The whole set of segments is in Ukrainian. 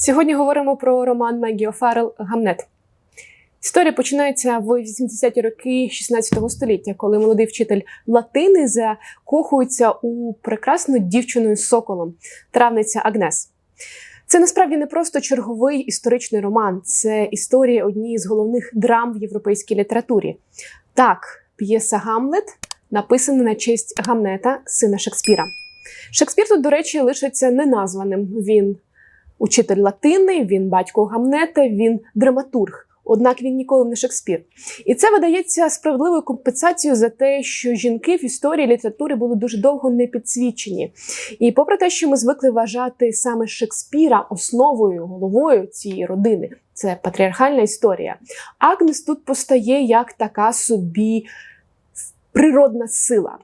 Сьогодні говоримо про роман Мегі Офарел Гамнет. Історія починається в 80-ті роки 16 століття, коли молодий вчитель латини закохується у прекрасну дівчину з соколом, травниця Агнес. Це насправді не просто черговий історичний роман, це історія однієї з головних драм в європейській літературі. Так, п'єса Гамлет написана на честь Гамнета, сина Шекспіра. Шекспір тут, до речі, лишиться неназваним. Він учитель латини, він батько Гамнета, він драматург. Однак він ніколи не Шекспір. І це видається справедливою компенсацією за те, що жінки в історії літератури були дуже довго не підсвічені. І попри те, що ми звикли вважати саме Шекспіра основою, головою цієї родини, це патріархальна історія. Агнес тут постає як така собі природна сила.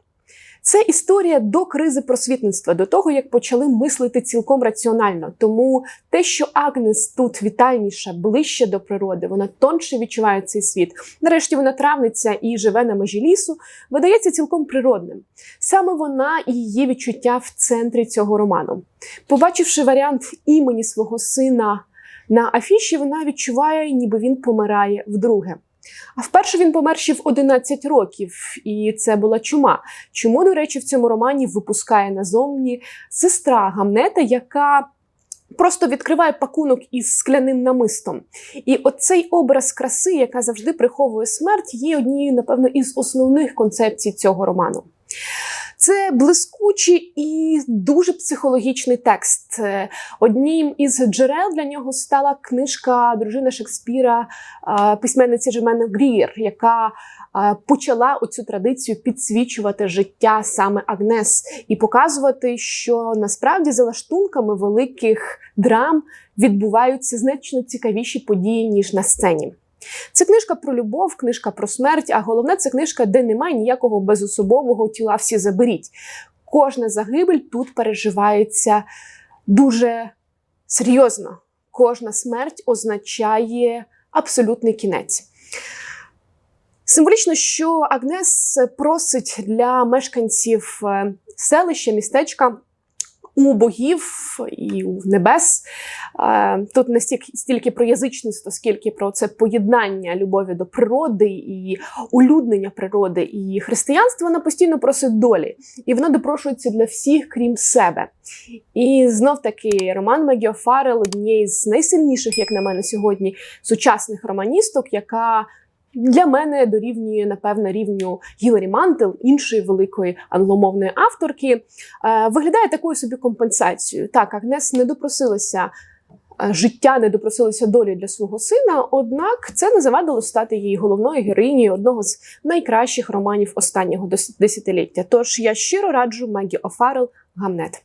Це історія до кризи просвітництва, до того як почали мислити цілком раціонально. Тому те, що Агнес тут вітальніша, ближче до природи, вона тонше відчуває цей світ. Нарешті вона травниця і живе на межі лісу, видається цілком природним. Саме вона і її відчуття в центрі цього роману. Побачивши варіант імені свого сина на афіші, вона відчуває, ніби він помирає вдруге. А вперше він помер ще в 11 років, і це була чума. Чому, до речі, в цьому романі випускає назовні сестра Гамнета, яка просто відкриває пакунок із скляним намистом. І оцей образ краси, яка завжди приховує смерть, є однією, напевно, із основних концепцій цього роману. Це блискучий і дуже психологічний текст. Е, Одним із джерел для нього стала книжка дружини Шекспіра, е, письменниці Жемени Грієр, яка е, почала оцю традицію підсвічувати життя саме Агнес і показувати, що насправді за лаштунками великих драм відбуваються значно цікавіші події ніж на сцені. Це книжка про любов, книжка про смерть, а головне це книжка, де немає ніякого безособового тіла всі заберіть. Кожна загибель тут переживається дуже серйозно. Кожна смерть означає абсолютний кінець. Символічно, що Агнес просить для мешканців е, селища, містечка у богів і у небес. Е, Тут не стільки, стільки про язичництво, скільки про це поєднання любові до природи і улюднення природи і християнства, вона постійно просить долі. І вона допрошується для всіх, крім себе. І знов таки Роман Мегіо Фарел однієї з найсильніших, як на мене, сьогодні сучасних романісток, яка для мене дорівнює напевно рівню Гіларі Мантел, іншої великої англомовної авторки, е, виглядає такою собі компенсацією. Так, Агнес не допросилася. е, Життя не допросилося долі для свого сина, однак це не завадило стати її головною героїнею одного з найкращих романів останнього дес- десятиліття. Тож я щиро раджу Мегі Офарел Гамнет.